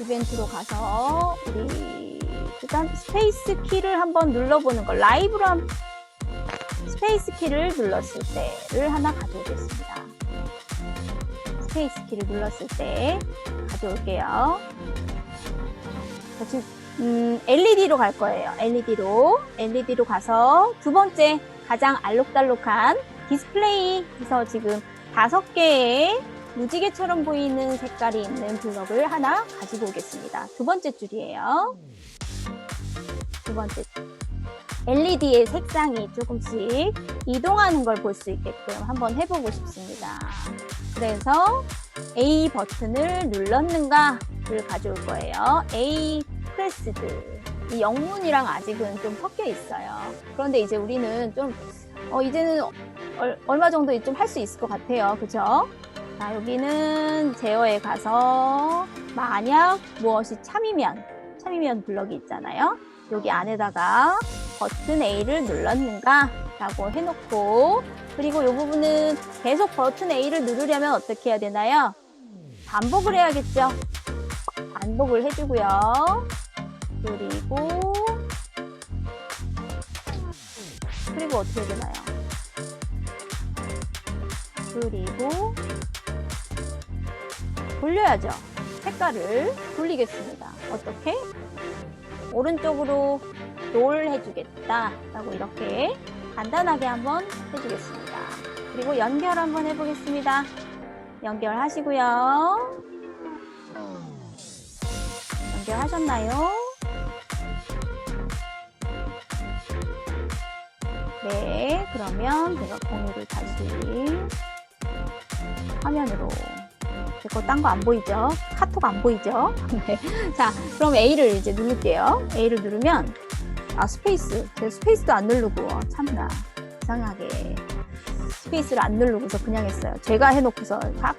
이벤트로 가서 우리 일단 스페이스 키를 한번 눌러보는 걸 라이브로 한 스페이스 키를 눌렀을 때를 하나 가져오겠습니다. 스페이스 키를 눌렀을 때 가져올게요. 자, 지금 음, LED로 갈 거예요. LED로 LED로 가서 두 번째 가장 알록달록한 디스플레이 해서 지금 다섯 개의 무지개처럼 보이는 색깔이 있는 블럭을 하나 가지고 오겠습니다. 두 번째 줄이에요. 두 번째 줄. LED의 색상이 조금씩 이동하는 걸 볼 수 있게끔 한번 해보고 싶습니다. 그래서 A 버튼을 눌렀는가를 가져올 거예요. A 프레스드. 이 영문이랑 아직은 좀 섞여 있어요. 그런데 이제 우리는 좀, 어, 이제는 얼, 얼마 정도 좀 할 수 있을 것 같아요. 그죠? 자, 여기는 제어에 가서 만약 무엇이 참이면, 참이면 블럭이 있잖아요. 여기 안에다가 버튼 A를 눌렀는가? 라고 해놓고, 그리고 이 부분은 계속 버튼 A를 누르려면 어떻게 해야 되나요? 반복을 해야겠죠? 반복을 해주고요. 그리고, 그리고 어떻게 되나요? 그리고, 돌려야죠. 색깔을 돌리겠습니다. 어떻게? 오른쪽으로 롤 해주겠다. 라고 이렇게 간단하게 한번 해주겠습니다. 그리고 연결 한번 해보겠습니다. 연결하시고요. 연결하셨나요? 네, 그러면 제가 공유를 다시 화면으로 제거 딴 거 안 보이죠? 카톡 안 보이죠? 네. 자, 그럼 A를 이제 누를게요. A를 누르면 아 스페이스 제가 스페이스도 안 누르고 어, 참나 이상하게 스페이스를 안 누르고서 그냥 했어요. 제가 해놓고서 팍